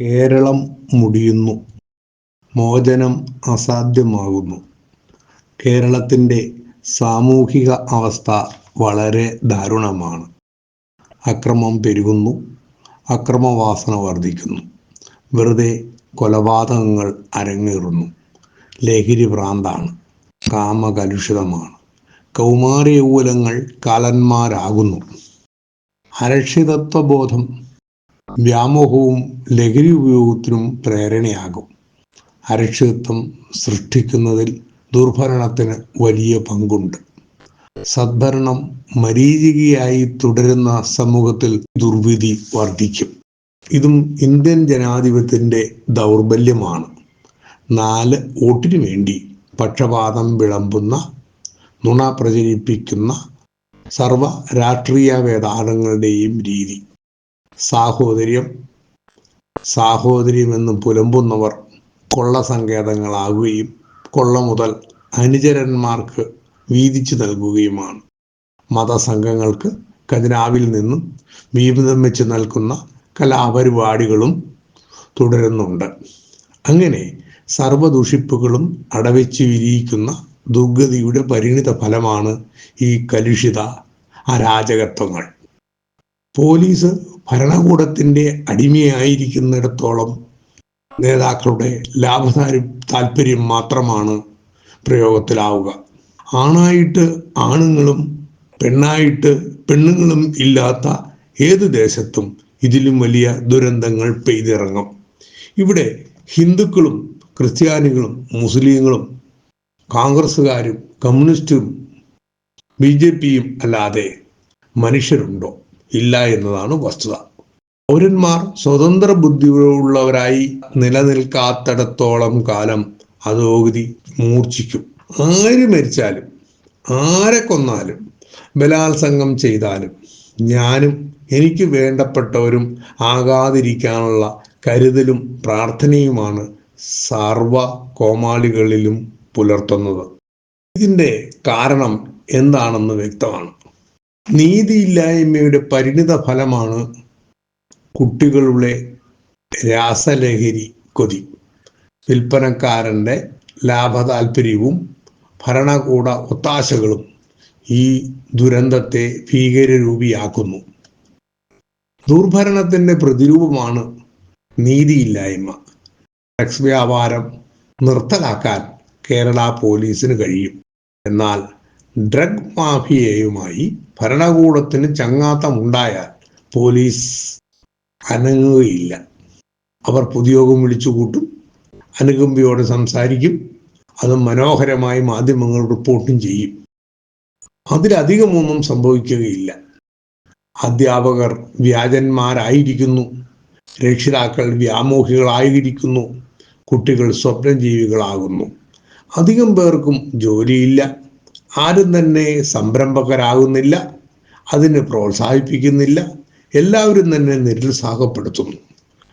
കേരളം മുടിയുന്നു. മോചനം അസാധ്യമാകുന്നു. കേരളത്തിന്റെ സാമൂഹിക അവസ്ഥ വളരെ ദാരുണമാണ്. അക്രമം പെരുകുന്നു. അക്രമവാസന വർദ്ധിക്കുന്നു വെറുതെ കൊലപാതകങ്ങൾ അരങ്ങേറുന്നു. ലഹരി ഭ്രാന്താണ്. കാമകലുഷിതമാണ്. കൗമാരയൗവലങ്ങൾ കാലന്മാരാകുന്നു. അരക്ഷിതത്വബോധം വ്യാമോഹവും ലഹരി ഉപയോഗത്തിനും പ്രേരണയാകും. അരക്ഷിതത്വം സൃഷ്ടിക്കുന്നതിൽ ദുർഭരണത്തിന് വലിയ പങ്കുണ്ട്. സദ്ഭരണം മരീചികയായി തുടരുന്ന സമൂഹത്തിൽ ദുർവിധി വർദ്ധിക്കും. ഇതും ഇന്ത്യൻ ജനാധിപത്യത്തിന്റെ ദൗർബല്യമാണ്. നാല് വോട്ടിനു വേണ്ടി പക്ഷപാതം വിളമ്പുന്ന നുണ പ്രചരിപ്പിക്കുന്ന സർവ രാഷ്ട്രീയ വേദാനങ്ങളുടെയും രീതി. സാഹോദര്യം. സാഹോദര്യമെന്ന് പുലമ്പുന്നവർ കൊള്ള സങ്കേതങ്ങളാകുകയും കൊള്ള മുതൽ അനുചരന്മാർക്ക് വീതിച്ചു നൽകുകയുമാണ്. മതസംഘങ്ങൾക്ക് ഖജനാവിൽ നിന്നും വിഹിതം വെച്ച് നൽകുന്ന കലാപരിപാടികളും തുടരുന്നുണ്ട്. അങ്ങനെ സർവദുഷിപ്പുകളും അടവെച്ച് വിരിയിക്കുന്ന ദുർഗതിയുടെ പരിണിത ഫലമാണ് ഈ കലുഷിത അരാജകത്വങ്ങൾ. പോലീസ് ഭരണകൂടത്തിന്റെ അടിമയായിരിക്കുന്നിടത്തോളം നേതാക്കളുടെ ലാഭതാര താല്പര്യം മാത്രമാണ് പ്രയോഗത്തിലാവുക. ആണായിട്ട് ആണുങ്ങളും പെണ്ണായിട്ട് പെണ്ണുങ്ങളും ഇല്ലാത്ത ഏത് ദേശത്തും ഇതിലും വലിയ ദുരന്തങ്ങൾ പെയ്തിറങ്ങും. ഇവിടെ ഹിന്ദുക്കളും ക്രിസ്ത്യാനികളും മുസ്ലിങ്ങളും കോൺഗ്രസ്സുകാരും കമ്മ്യൂണിസ്റ്റും ബി ജെ പിയും അല്ലാതെ മനുഷ്യരുണ്ടോ? ഇല്ല എന്നതാണ് വസ്തുത. പൗരന്മാർ സ്വതന്ത്ര ബുദ്ധിയുള്ളവരായി നിലനിൽക്കാത്തടത്തോളം കാലം അതോഗതി മൂർച്ഛിക്കും. ആര് മരിച്ചാലും ആരെ കൊന്നാലും ബലാത്സംഗം ചെയ്താലും ഞാനും എനിക്ക് വേണ്ടപ്പെട്ടവരും ആകാതിരിക്കാനുള്ള കരുതലും പ്രാർത്ഥനയുമാണ് സർവ കോമാളികളിലും പുലർത്തുന്നത്. ഇതിന്റെ കാരണം എന്താണെന്ന് വ്യക്തമാണ്. നീതിയില്ലായ്മയുടെ പരിണിത ഫലമാണ് കുട്ടികളുടെ രാസലഹരി കൊതി. വിൽപ്പനക്കാരന്റെ ലാഭതാൽപര്യവും ഭരണകൂട ഒത്താശകളും ഈ ദുരന്തത്തെ ഭീകരരൂപിയാക്കുന്നു. ദുർഭരണത്തിന്റെ പ്രതിരൂപമാണ് നീതിയില്ലായ്മ. ഡ്രഗ്സ് വ്യാപാരം നിർത്തലാക്കാൻ കേരള പോലീസിന് കഴിയും. എന്നാൽ ഡ്രഗ് മാഫിയയുമായി ഭരണകൂടത്തിന് ചങ്ങാത്തമുണ്ടായാൽ പോലീസ് അനങ്ങുകയില്ല. അവർ പുതിയോഗം വിളിച്ചു കൂട്ടും അനുകമ്പയോടെ സംസാരിക്കും അത് മനോഹരമായി മാധ്യമങ്ങൾ റിപ്പോർട്ടും ചെയ്യും. അതിലധികമൊന്നും സംഭവിക്കുകയില്ല. അധ്യാപകർ വ്യാജന്മാരായിരിക്കുന്നു രക്ഷിതാക്കൾ വ്യാമോഹികളായിരിക്കുന്നു കുട്ടികൾ സ്വപ്നജീവികളാകുന്നു. അധികം പേർക്കും ജോലിയില്ല. ആരും തന്നെ സംരംഭകരാകുന്നില്ല അതിനെ പ്രോത്സാഹിപ്പിക്കുന്നില്ല എല്ലാവരും തന്നെ നിരുത്സാഹപ്പെടുത്തുന്നു.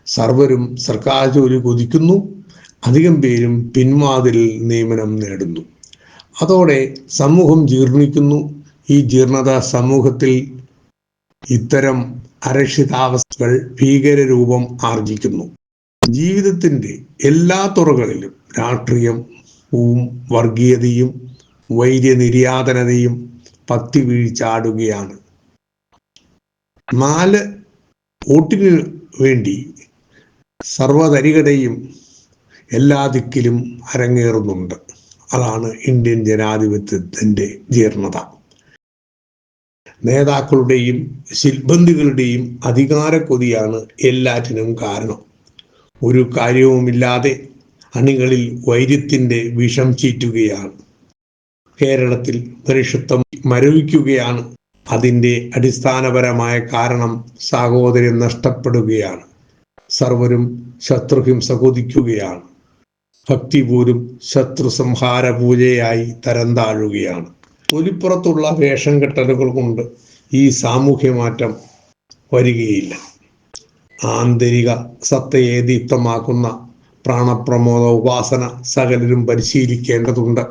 സർവരും സർക്കാർ ജോലി കൊതിക്കുന്നു അധികം പേരും പിൻവാതിൽ നിയമനം നേടുന്നു. അതോടെ സമൂഹം ജീർണിക്കുന്നു. ഈ ജീർണത സമൂഹത്തിൽ ഇത്തരം അരക്ഷിതാവസ്ഥകൾ ഭീകരരൂപം ആർജിക്കുന്നു. ജീവിതത്തിന്റെ എല്ലാ തുറകളിലും രാഷ്ട്രീയവും വർഗീയതയും വൈര്യനിര്യാതനതയും പത്തി വീഴ്ചാടുകയാണ്. നാല് വോട്ടിന് വേണ്ടി സർവതരികതയും എല്ലാ ദിക്കിലും അരങ്ങേറുന്നുണ്ട്. അതാണ് ഇന്ത്യൻ ജനാധിപത്യത്തിന്റെ ജീർണത. നേതാക്കളുടെയും ശില്ബന്ധികളുടെയും അധികാര കൊതിയാണ് എല്ലാറ്റിനും കാരണം. ഒരു കാര്യവുമില്ലാതെ അണികളിൽ വൈര്യത്തിന്റെ വിഷം ചീറ്റുകയാണ്. കേരളത്തിൽ പരിശുദ്ധം മരവിക്കുകയാണ്. അതിന്റെ അടിസ്ഥാനപരമായ കാരണം സാഹോദര്യം നഷ്ടപ്പെടുകയാണ്. സർവരും ശത്രുഹിംസ കൊതിക്കുകയാണ് ഭക്തി പോലും ശത്രു സംഹാര പൂജയായി തരം താഴുകയാണ് തൊലിപ്പുറത്തുള്ള വേഷം കെട്ടലുകൾ കൊണ്ട് ഈ സാമൂഹ്യ മാറ്റം വരികയില്ല. ആന്തരിക സത്തയെ ദീപ്തമാക്കുന്ന പ്രാണപ്രമോദ ഉപാസന സകലരും പരിശീലിക്കേണ്ടതുണ്ട്.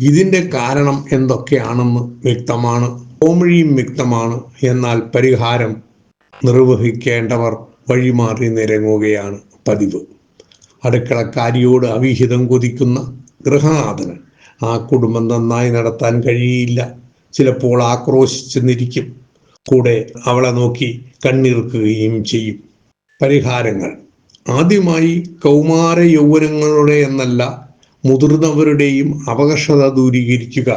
ഇതിന്റെ കാരണം എന്തൊക്കെയാണെന്ന് വ്യക്തമാണ്. കോമഴിയും വ്യക്തമാണ്. എന്നാൽ പരിഹാരം നിർവഹിക്കേണ്ടവർ വഴിമാറി നിരങ്ങുകയാണ് പതിവ്. അടുക്കളക്കാരിയോട് അവിഹിതം കൊതിക്കുന്ന ഗൃഹനാഥന് ആ കുടുംബം നന്നായി നടത്താൻ കഴിയില്ല. ചിലപ്പോൾ ആക്രോശിച്ച് നിരിക്കും കൂടെ അവളെ നോക്കി കണ്ണീർക്കുകയും ചെയ്യും. പരിഹാരങ്ങൾ. ആദ്യമായി കൗമാര യൗവനങ്ങളുടെ എന്നല്ല മുതിർന്നവരുടെയും അവകർഷത ദൂരീകരിക്കുക.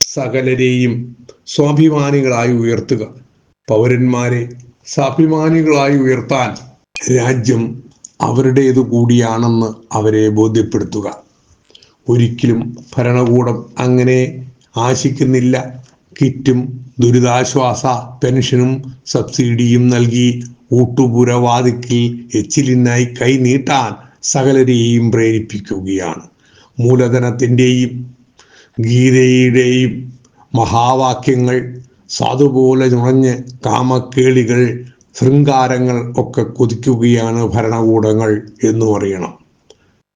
സകലരെയും സ്വാഭിമാനികളായി ഉയർത്തുക. പൗരന്മാരെ സ്വാഭിമാനികളായി ഉയർത്താൻ രാജ്യം അവരുടേതു കൂടിയാണെന്ന് അവരെ ബോധ്യപ്പെടുത്തുക. ഒരിക്കലും ഭരണകൂടം അങ്ങനെ ആശിക്കുന്നില്ല. കിറ്റും ദുരിതാശ്വാസ പെൻഷനും സബ്സിഡിയും നൽകി ഊട്ടുപുരവാദിക്കിൽ എച്ചിലിനായി കൈനീട്ടാൻ സകലരെയും പ്രേരിപ്പിക്കുകയാണ്. മൂലധനത്തിന്റെയും ഗീതയുടെയും മഹാവാക്യങ്ങൾ സാധുപോലെ നുഴഞ്ഞ് കാമക്കേളികൾ ശൃംഗാരങ്ങൾ ഒക്കെ കൊതിക്കുകയാണ് ഭരണകൂടങ്ങൾ എന്ന് പറയണം.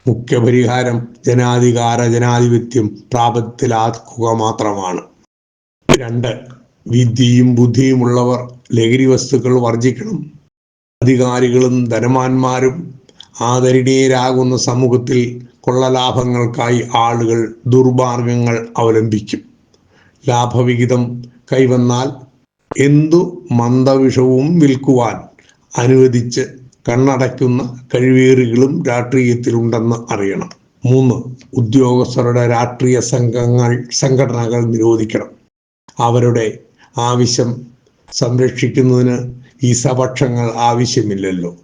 മുഖ്യപരിഹാരം ജനാധികാര ജനാധിപത്യം പ്രാപത്തിലാക്കുക മാത്രമാണ്. രണ്ട് വിദ്യയും ബുദ്ധിയുമുള്ളവർ ലഹരി വസ്തുക്കൾ വർജിക്കണം അധികാരികളും ധനമാന്മാരും ആദരണീയരാകുന്ന സമൂഹത്തിൽ കൊള്ളലാഭങ്ങൾക്കായി ആളുകൾ ദുർമാർഗങ്ങൾ അവലംബിക്കും. ലാഭവിഹിതം കൈവന്നാൽ എന്തു മന്ദവിഷവും വിൽക്കുവാൻ അനുവദിച്ച് കണ്ണടയ്ക്കുന്ന കഴിവേറികളും രാഷ്ട്രീയത്തിലുണ്ടെന്ന് അറിയണം. മൂന്ന് ഉദ്യോഗസ്ഥരുടെ രാഷ്ട്രീയ സംഘങ്ങൾ സംഘടനകൾ നിരോധിക്കണം. അവരുടെ ആവശ്യം സംരക്ഷിക്കുന്നതിന് ഈ സപക്ഷങ്ങൾ ആവശ്യമില്ലല്ലോ.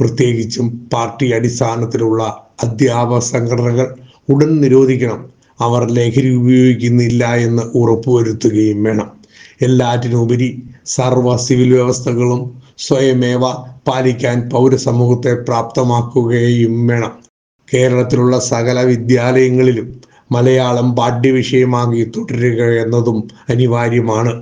പ്രത്യേകിച്ചും പാർട്ടി അടിസ്ഥാനത്തിലുള്ള അധ്യാപക സംഘടനകൾ ഉടൻ നിരോധിക്കണം. അവർ ലഹരി ഉപയോഗിക്കുന്നില്ല എന്ന് ഉറപ്പുവരുത്തുകയും വേണം. എല്ലാറ്റിനുപരി സർവ സിവിൽ വ്യവസ്ഥകളും സ്വയമേവ പാലിക്കാൻ പൗരസമൂഹത്തെ പ്രാപ്തമാക്കുകയും വേണം. കേരളത്തിലുള്ള സകല വിദ്യാലയങ്ങളിലും മലയാളം പാഠ്യവിഷയമാക്കി തുടരുക എന്നതും അനിവാര്യമാണ്.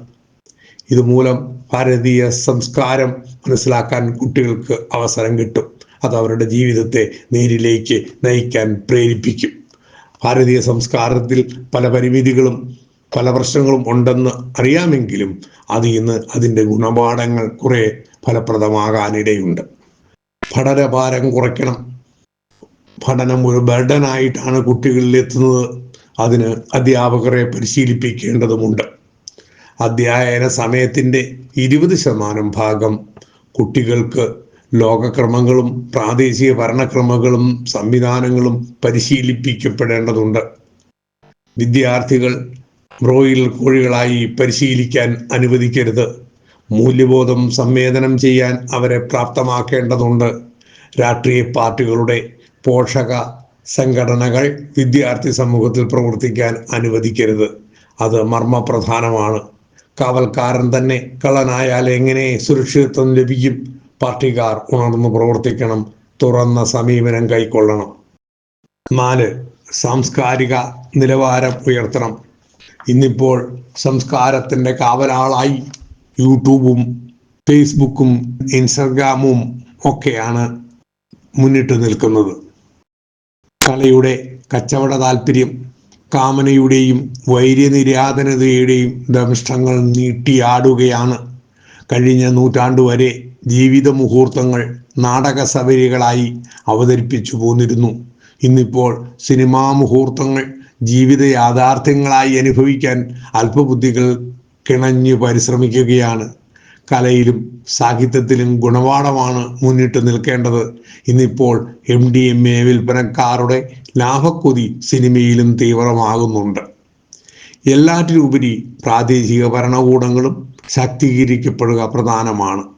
ഇതുമൂലം ഭാരതീയ സംസ്കാരം മനസ്സിലാക്കാൻ കുട്ടികൾക്ക് അവസരം കിട്ടും. അത് അവരുടെ ജീവിതത്തെ നേരിലേക്ക് നയിക്കാൻ പ്രേരിപ്പിക്കും. ഭാരതീയ സംസ്കാരത്തിൽ പല പരിമിതികളും പല പ്രശ്നങ്ങളും ഉണ്ടെന്ന് അറിയാമെങ്കിലും അത് ഇന്ന് അതിന്റെ ഗുണപാഠങ്ങൾ കുറെ ഫലപ്രദമാകാനിടയുണ്ട്. പഠനഭാരം കുറയ്ക്കണം. പഠനം ഒരു ബർഡനായിട്ടാണ് കുട്ടികളിൽ എത്തുന്നത്. അതിന് അധ്യാപകരെ പരിശീലിപ്പിക്കേണ്ടതുമുണ്ട്. അധ്യയന സമയത്തിന്റെ ഇരുപത് ശതമാനം ഭാഗം കുട്ടികൾക്ക് ലോകക്രമങ്ങളും പ്രാദേശിക ഭരണക്രമങ്ങളും സംവിധാനങ്ങളും പരിശീലിപ്പിക്കപ്പെടേണ്ടതുണ്ട്. വിദ്യാർത്ഥികൾ ബ്രോയിലർ കോഴികളായി പരിശീലിക്കാൻ അനുവദിക്കരുത്. മൂല്യബോധം സംവേദനം ചെയ്യാൻ അവരെ പ്രാപ്തമാക്കേണ്ടതുണ്ട്. രാഷ്ട്രീയ പാർട്ടികളുടെ പോഷക സംഘടനകൾ വിദ്യാർത്ഥി സമൂഹത്തിൽ പ്രവർത്തിക്കാൻ അനുവദിക്കരുത്. അത് മർമ്മപ്രധാനമാണ്. കാവൽക്കാരൻ തന്നെ കള്ളനായാൽ എങ്ങനെ സുരക്ഷിതത്വം ലഭിക്കും? പാർട്ടിക്കാർ ഉണർന്നു പ്രവർത്തിക്കണം തുറന്ന സമീപനം കൈക്കൊള്ളണം. നാല് സാംസ്കാരിക നിലവാരം ഉയർത്തണം. ഇന്നിപ്പോൾ സംസ്കാരത്തിന്റെ കാവലാളായി യൂട്യൂബും ഫേസ്ബുക്കും ഇൻസ്റ്റഗ്രാമും ഒക്കെയാണ് മുന്നിട്ട് നിൽക്കുന്നത്. കലയുടെ കച്ചവട താല്പര്യം കാമനയുടെയും വൈര്യനിര്യാതനതയുടെയും ദംഷ്ടങ്ങൾ നീട്ടിയാടുകയാണ് കഴിഞ്ഞ നൂറ്റാണ്ടു വരെ ജീവിത മുഹൂർത്തങ്ങൾ നാടക സവരികളായി അവതരിപ്പിച്ചു പോന്നിരുന്നു. ഇന്നിപ്പോൾ സിനിമാ മുഹൂർത്തങ്ങൾ ജീവിത യാഥാർത്ഥ്യങ്ങളായി അനുഭവിക്കാൻ അല്പബുദ്ധികൾ കിണഞ്ഞു പരിശ്രമിക്കുകയാണ്. കലയിലും സാഹിത്യത്തിലും ഗുണപാഠമാണ് മുന്നിട്ട് നിൽക്കേണ്ടത്. ഇന്നിപ്പോൾ എം ഡി എം എ വിൽപ്പനക്കാരുടെ ലാഭക്കൊതി സിനിമയിലും തീവ്രമാകുന്നുണ്ട്. എല്ലാറ്റിലുപരി പ്രാദേശിക ഭരണകൂടങ്ങളും ശാക്തീകരിക്കപ്പെടുക പ്രധാനമാണ്.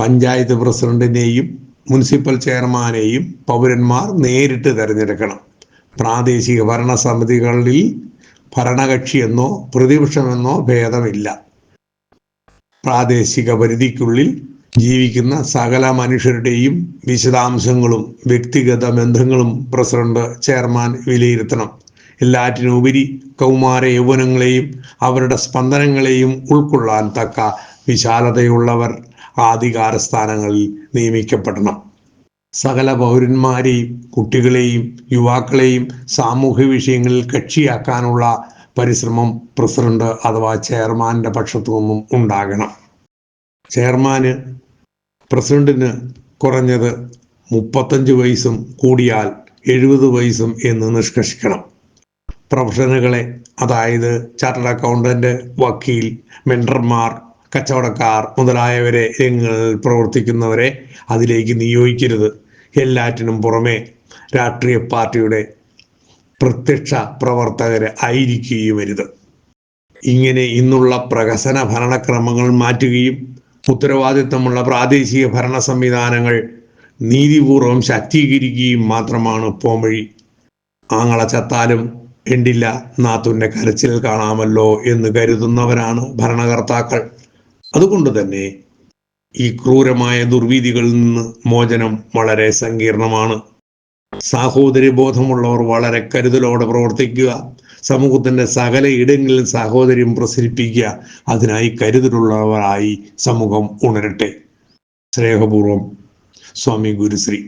പഞ്ചായത്ത് പ്രസിഡന്റിനെയും മുനിസിപ്പൽ ചെയർമാനെയും പൗരന്മാർ നേരിട്ട് തിരഞ്ഞെടുക്കണം. പ്രാദേശിക ഭരണസമിതികളിൽ ഭരണകക്ഷിയെന്നോ പ്രതിപക്ഷമെന്നോ ഭേദമില്ല. പ്രാദേശിക പരിധിക്കുള്ളിൽ ജീവിക്കുന്ന സകല മനുഷ്യരുടെയും വിശദാംശങ്ങളും വ്യക്തിഗത ബന്ധങ്ങളും പ്രസിഡന്റ് ചെയർമാൻ വിലയിരുത്തണം. എല്ലാറ്റിനുപരി കൗമാര യൗവനങ്ങളെയും അവരുടെ സ്പന്ദനങ്ങളെയും ഉൾക്കൊള്ളാൻ തക്ക വിശാലതയുള്ളവർ അധികാര സ്ഥാനങ്ങളിൽ നിയമിക്കപ്പെടണം. സകല പൗരന്മാരെയും കുട്ടികളെയും യുവാക്കളെയും സാമൂഹ്യ വിഷയങ്ങളിൽ കക്ഷിയാക്കാനുള്ള പരിശ്രമം പ്രസിഡന്റ് അഥവാ ചെയർമാന്റെ പക്ഷത്തു നിന്നും ഉണ്ടാകണം. ചെയർമാന് പ്രസിഡന്റിന് കുറഞ്ഞത് മുപ്പത്തഞ്ച് വയസ്സും കൂടിയാൽ എഴുപത് വയസ്സും എന്ന് നിഷ്കർഷിക്കണം. പ്രൊഫഷനുകളെ അതായത് ചാർട്ടേഡ് അക്കൗണ്ടന്റ് വക്കീൽ മെൻഡർമാർ കച്ചവടക്കാർ മുതലായവരെ രംഗങ്ങളിൽ പ്രവർത്തിക്കുന്നവരെ അതിലേക്ക് നിയോഗിക്കരുത്. എല്ലാറ്റിനും പുറമെ രാഷ്ട്രീയ പാർട്ടിയുടെ പ്രത്യക്ഷ പ്രവർത്തകരെ ആയിരിക്കുകയും വരുത് ഇങ്ങനെ ഇന്നുള്ള പ്രഹസന ഭരണക്രമങ്ങൾ മാറ്റുകയും ഉത്തരവാദിത്തമുള്ള പ്രാദേശിക ഭരണ സംവിധാനങ്ങൾ നീതിപൂർവം ശാക്തീകരിക്കുകയും മാത്രമാണ് പോംവഴി ആങ്ങള ചത്താലും എണ്ടില്ല നാത്തുന്റെ കരച്ചിൽ കാണാമല്ലോ എന്ന് കരുതുന്നവരാണ് ഭരണകർത്താക്കൾ. അതുകൊണ്ട് തന്നെ ഈ ക്രൂരമായ ദുർവീതികളിൽ നിന്ന് മോചനം വളരെ സങ്കീർണമാണ്. സാഹോദര്യ ബോധമുള്ളവർ വളരെ കരുതലോടെ പ്രവർത്തിക്കുക. സമൂഹത്തിന്റെ സകല ഇടങ്ങളിലും സാഹോദര്യം പ്രസരിപ്പിക്കുക. അതിനായി കരുതലുള്ളവരായി സമൂഹം ഉണരട്ടെ. സ്നേഹപൂർവം സ്വാമി ഗുരുശ്രീ.